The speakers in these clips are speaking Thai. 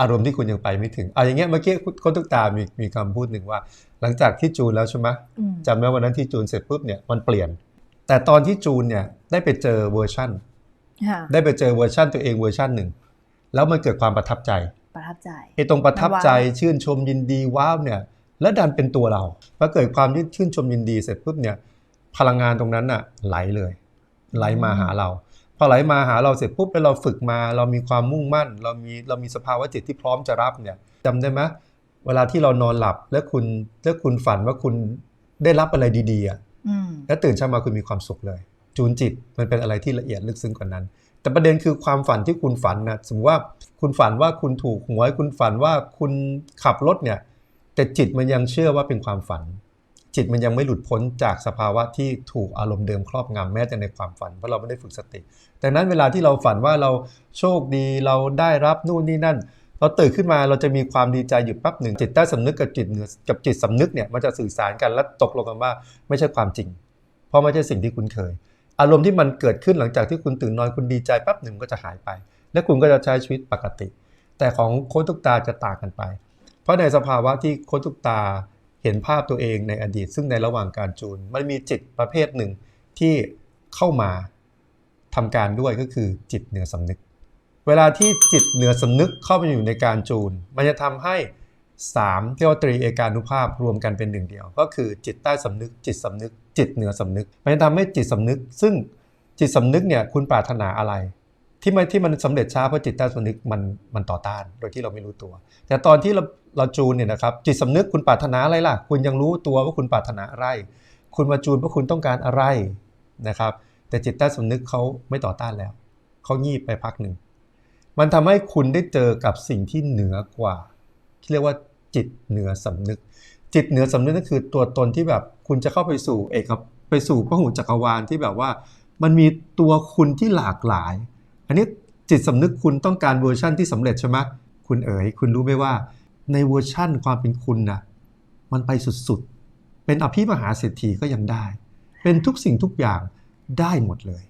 อารมณ์ที่คุณยังไปไม่ถึงเอาอย่างเงี้ยเมื่อกี้คนทุกตามีมีคำพูดหนึ่งว่า หลังจากที่จูนแล้วใช่ไหมอืมจำได้วันนั้นที่จูนเสร็จปุ๊บเนี่ยมันเปลี่ยน แต่ตอนที่จูนเนี่ยได้ไปเจอเวอร์ชันค่ะได้ไปเจอเวอร์ชันตัวเองเวอร์ชันหนึ่งแล้วมันเกิดความประทับใจประทับใจไอ้ตรงประทับใจมันว้าวชื่นชมยินดีว้าวเนี่ยแล้วดันเป็นตัวเราพอเกิดความชื่นชมยินดีเสร็จปุ๊บเนี่ยพลังงานตรงนั้นน่ะไหลเลย ไหลมาหาเรา พอไหลมาหาเราเสร็จปุ๊บแล้วเราฝึกมา เรามีความมุ่งมั่น เรามีเรามีสภาวะจิตที่พร้อมจะรับเนี่ยจำได้ไหมเวลาที่เรานอนหลับแล้วคุณแล้วคุณฝันว่าคุณได้รับอะไรดีๆอะอืมแล้วตื่นเช้ามาคุณมีความสุขเลย จูนจิตมันเป็นอะไรที่ละเอียดลึกซึ้งกว่านั้น แต่ประเด็นคือความฝันที่คุณฝันนะสมมติว่าคุณฝันว่าคุณถูกหวยคุณฝันว่าคุณขับรถเนี่ย แต่จิตมันยังเชื่อว่าเป็นความฝัน จิตมันยังไม่หลุดพ้นจากสภาวะที่ถูกอารมณ์เดิมครอบงำแม้แต่ในความฝันเพราะเราไม่ได้ฝึกสติดังนั้นเวลาที่เราฝันว่าเราโชคดีเราได้รับนู่นนี่นั่น เราตื่นขึ้นมาเราจะมีความดีใจอยู่แป๊บหนึ่งจิตใต้สำนึกกับจิตเหนือกับจิตสำนึกเนี่ยมันจะสื่อสารกันและตกลงกันว่าไม่ใช่ความจริง เพราะไม่ใช่สิ่งที่คุณเคย อารมณ์ที่มันเกิดขึ้นหลังจากที่คุณตื่นนอนคุณดีใจแป๊บหนึ่งก็จะหายไป และคุณก็จะใช้ชีวิตปกติ แต่ของโค้ชทุกตาจะต่างกันไป เพราะในสภาวะที่โค้ชทุกตา เห็นภาพตัวเองในอดีต ซึ่งในระหว่างการจูน มันมีจิตประเภทหนึ่งที่เข้ามาทำการด้วยก็คือจิตเหนือสำนึก เวลาที่จิตเหนือสำนึกเข้าไปอยู่ในการจูน มันจะทำให้สามเรียว่าตรีเอกานุภาพรวมกันเป็นหนึ่งเดียว ก็คือจิตใต้สำนึก จิตสำนึก จิตเหนือสำนึก มันจะทำให้จิตสำนึก ซึ่งจิตสำนึกเนี่ยคุณปรารถนาอะไร ที่มันที่มันสำเร็จช้าเพราะจิตใต้สำนึกมันมันต่อต้านโดยที่เราไม่รู้ตัว แต่ตอนที่เราเราจูนเนี่ยนะครับจิตสำนึกคุณปรารถนาอะไรล่ะ คุณยังรู้ตัวว่าคุณปรารถนาอะไร คุณมาจูนเพราะคุณต้องการอะไรนะครับ แต่จิตใต้สำนึกเขาไม่ต่อต้านแล้วเขางีบไปพักหนึ่งมันทำให้คุณได้เจอกับสิ่งที่เหนือกว่าที่เรียกว่าจิตเหนือสำนึก จิตเหนือสำนึกนั่นคือตัวตนที่แบบคุณจะเข้าไปสู่เอกไปสู่พระหูจักรวาลที่แบบว่า มันมีตัวคุณที่หลากหลาย อันนี้จิตสำนึกคุณต้องการเวอร์ชั่นที่สำเร็จใช่ไหมคุณเอ๋ยคุณรู้ไหมว่า ในเวอร์ชั่นความเป็นคุณนะมันไปสุดๆ เป็นอภิมหาเศรษฐีก็ยังได้ เป็นทุกสิ่งทุกอย่างได้หมดเลย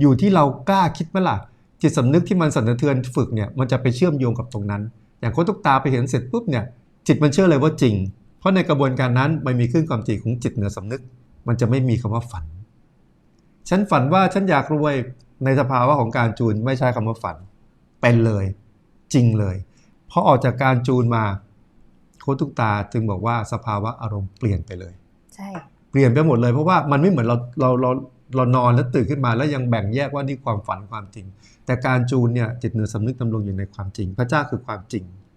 อยู่ที่เรากล้าคิดไหมล่ะจิตสำนึกที่มันสั่นสะเทือนฝึกเนี่ยมันจะไปเชื่อมโยงกับตรงนั้น อย่างคตรทุกตาไปเห็นเสร็จปุ๊บเนี่ยจิตมันเชื่อเลยว่าจริง เพราะในกระบวนการนั้นมันมีขึ้นความจริงของจิตเหนือสำนึก มันจะไม่มีคำว่าฝัน ฉันฝันว่าฉันอยากรวย ในสภาวะของการจูนไม่ใช่คำว่าฝัน เป็นเลยจริงเลยพอออกจากการจูนมาโคตรทุกตาจึงบอกว่าสภาวะอารมณ์เปลี่ยนไปเลย ใช่ เปลี่ยนไปหมดเลยเพราะว่ามันไม่เหมือนเราเราเราเรานอนแล้วตื่นขึ้นมาแล้วยังแบ่งแยกว่านี่ความฝันความจริง แต่การจูนเนี่ยจิตเหนือสำนึกดำรงอยู่ในความจริง พระเจ้าคือความจริง